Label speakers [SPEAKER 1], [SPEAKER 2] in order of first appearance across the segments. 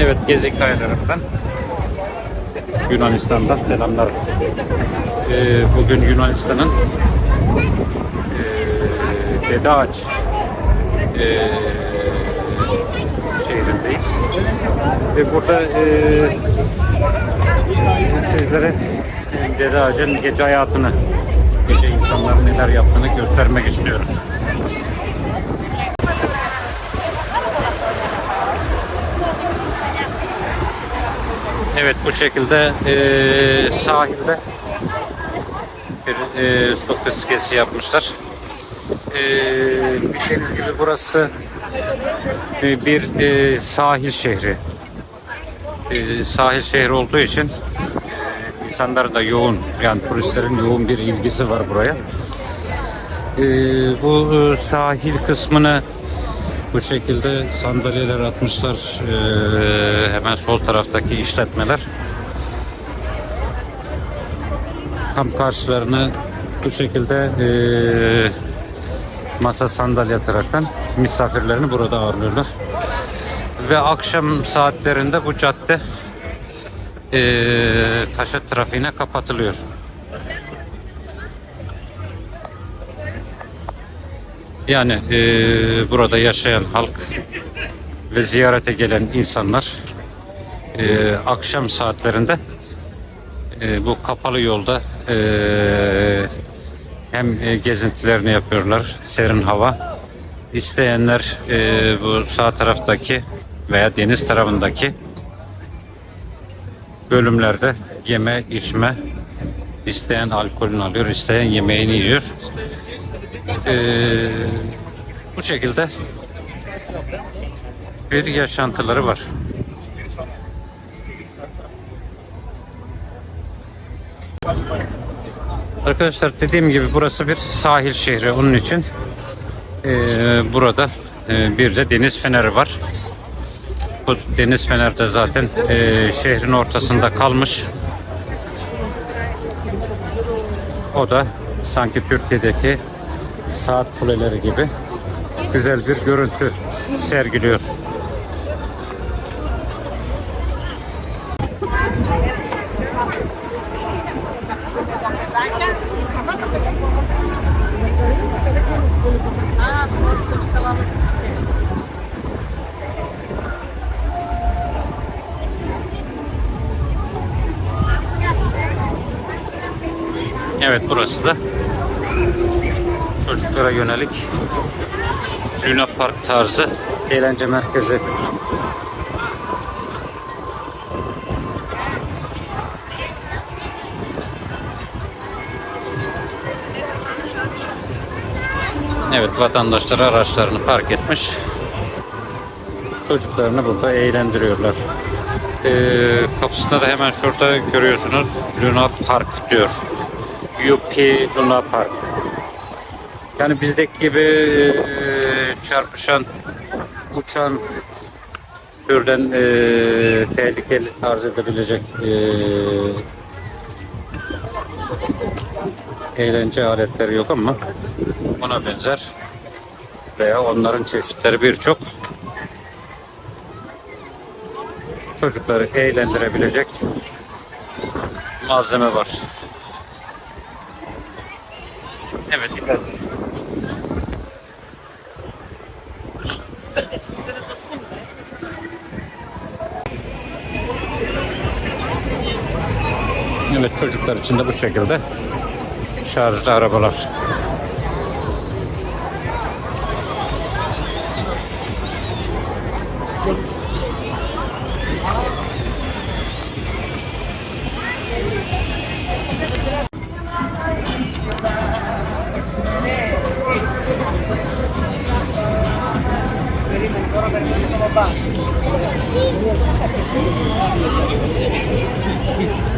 [SPEAKER 1] Evet Gezi Kayaları'ndan Yunanistan'dan selamlar. Ee, bugün Yunanistan'ın ee, Dede Ağaç ee, şehrindeyiz. Ve burada ee, sizlere Dede Ağaç'ın gece hayatını, gece insanların neler yaptığını göstermek istiyoruz. Evet bu şekilde eee, sahilde bir eee Sokrates gezi yapmışlar. Eee bildiğiniz gibi burası eee, bir eee, sahil şehri. Eee, sahil şehri olduğu için eee, insanlar da yoğun yani turistlerin yoğun bir ilgisi var buraya. Eee, bu eee, sahil kısmını bu şekilde sandalyeler atmışlar. Ee, hemen sol taraftaki işletmeler. Tam karşılarına bu şekilde ee, masa sandalye ataraktan misafirlerini burada ağırlıyorlar. Ve akşam saatlerinde bu cadde ee, taşıt trafiğine kapatılıyor. Yani eee, burada yaşayan halk ve ziyarete gelen insanlar eee, akşam saatlerinde eee, bu kapalı yolda eee, hem e, gezintilerini yapıyorlar, serin hava. İsteyenler eee, bu sağ taraftaki veya deniz tarafındaki bölümlerde yeme, içme, isteyen alkolünü alıyor, isteyen yemeğini yiyor. Ee, bu şekilde bir yaşantıları var. Arkadaşlar dediğim gibi burası bir sahil şehri. Onun için ee, burada ee, bir de deniz feneri var. Bu deniz feneri de zaten ee, şehrin ortasında kalmış. O da sanki Türkiye'deki saat kuleleri gibi güzel bir görüntü sergiliyor. Evet burası da çocuklara yönelik Luna Park tarzı eğlence merkezi. Evet vatandaşlar araçlarını park etmiş. Çocuklarını burada eğlendiriyorlar. Ee, kapısında da hemen şurada görüyorsunuz Luna Park diyor. UP Luna Park. Yani bizdeki gibi e, çarpışan, uçan türden e, tehlikeli arz edebilecek e, eğlence aletleri yok ama ona benzer veya onların çeşitleri birçok çocukları eğlendirebilecek malzeme var. Evet, ileride. Evet çocuklar için de bu şekilde şarjlı arabalar.
[SPEAKER 2] Thank you.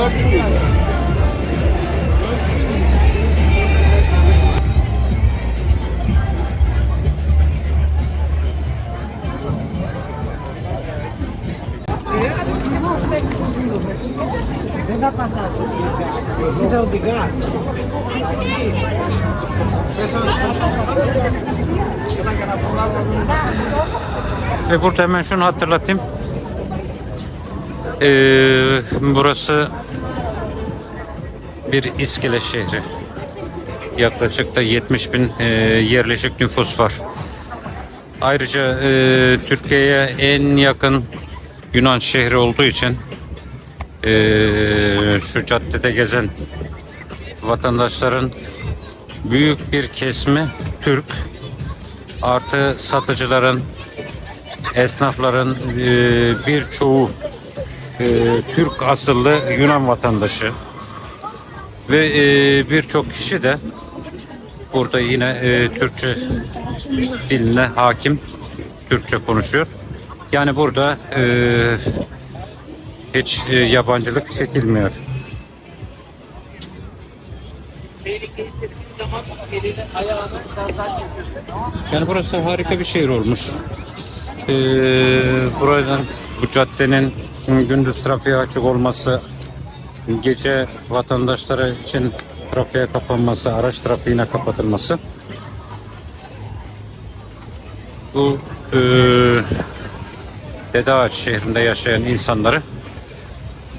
[SPEAKER 2] 4000.
[SPEAKER 1] Δεν θα πατάς εσύ Ve burada hemen şunu hatırlatayım. Ee, burası bir iskele şehri. Yaklaşık da 70 bin e, yerleşik nüfus var. Ayrıca e, Türkiye'ye en yakın Yunan şehri olduğu için e, şu caddede gezen vatandaşların büyük bir kesimi Türk. Artı satıcıların, esnafların e, birçoğu e, Türk asıllı Yunan vatandaşı ve e, birçok kişi de burada yine e, Türkçe diline hakim Türkçe konuşuyor. Yani burada e, hiç e, yabancılık çekilmiyor. Yani burası harika bir şehir olmuş. Ee, buradan bu caddenin gündüz trafiğe açık olması, gece vatandaşları için trafiğe kapanması, araç trafiğine kapatılması. Bu e, Dede Ağaç şehrinde yaşayan insanları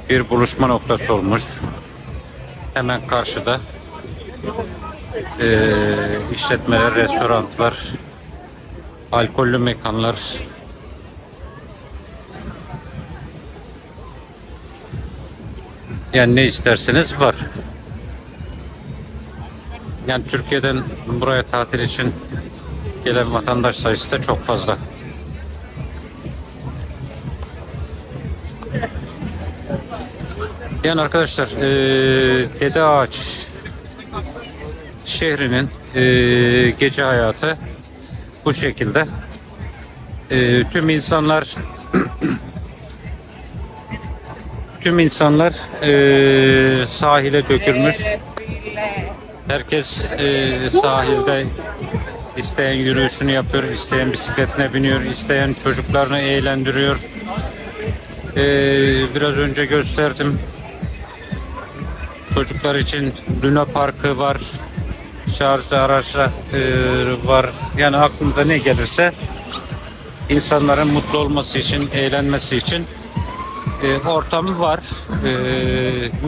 [SPEAKER 1] bir buluşma noktası olmuş. Hemen karşıda e, işletmeler, restoranlar, alkollü mekanlar, yani ne isterseniz var. Yani Türkiye'den buraya tatil için gelen vatandaş sayısı da çok fazla. Yani arkadaşlar eee Dede Ağaç şehrinin eee, gece hayatı bu şekilde. Eee, tüm insanlar tüm insanlar eee, sahile dökülmüş. Herkes eee, sahilde isteyen yürüyüşünü yapıyor, isteyen bisikletine biniyor, isteyen çocuklarını eğlendiriyor. Eee, biraz önce gösterdim. Çocuklar için Luna Parkı var. Şarjlı araçlar eee, var. Yani aklımda ne gelirse insanların mutlu olması için, eğlenmesi için e, ortamı var. E,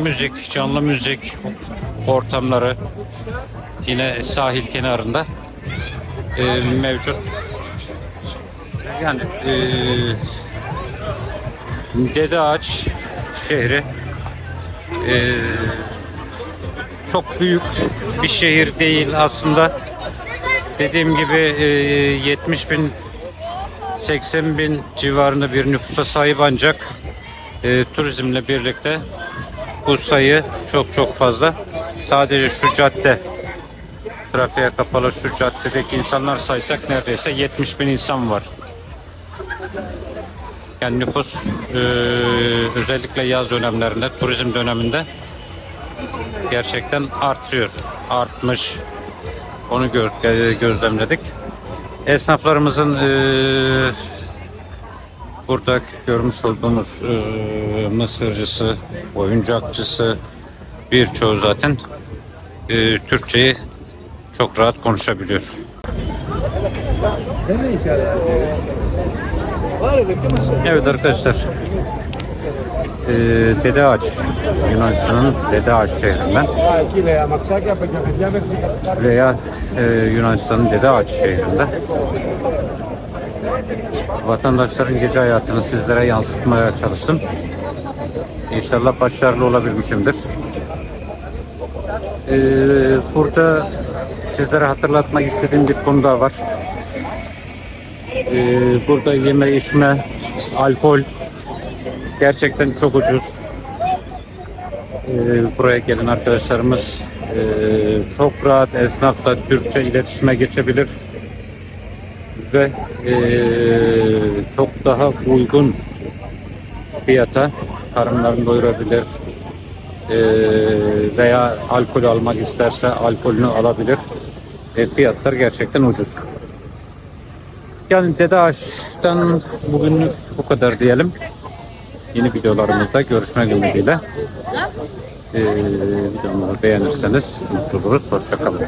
[SPEAKER 1] müzik, canlı müzik ortamları yine sahil kenarında e, mevcut. Yani e, Dede Ağaç şehri e, çok büyük bir şehir değil aslında. Dediğim gibi e, 70 bin 80 bin civarında bir nüfusa sahip ancak e, turizmle birlikte bu sayı çok çok fazla. Sadece şu cadde trafiğe kapalı şu caddedeki insanlar saysak neredeyse 70 bin insan var. Yani nüfus e, özellikle yaz dönemlerinde, turizm döneminde gerçekten artıyor. Artmış. Onu göz, gözlemledik. Esnaflarımızın e, burada görmüş olduğumuz e, mısırcısı, oyuncakçısı birçoğu zaten e, Türkçeyi çok rahat konuşabiliyor. Evet arkadaşlar. E, Dede Ağaç, Yunanistan'ın Dede Ağaç şehrinden veya e, Yunanistan'ın Dede Ağaç şehrinde vatandaşların gece hayatını sizlere yansıtmaya çalıştım. İnşallah başarılı olabilmişimdir. Ee, burada sizlere hatırlatmak istediğim bir konu daha var. Ee, burada yeme içme, alkol gerçekten çok ucuz. Ee, buraya gelen arkadaşlarımız e, çok rahat esnafla Türkçe iletişime geçebilir ve e, çok daha uygun fiyata karınlarını doyurabilir E, veya alkol almak isterse alkolünü alabilir. E, fiyatlar gerçekten ucuz. Yani Dede Ağaç'tan bugünlük bu kadar diyelim. Yeni videolarımızda görüşmek ümidiyle. Ee, videomuzu beğenirseniz mutlu oluruz. Hoşçakalın.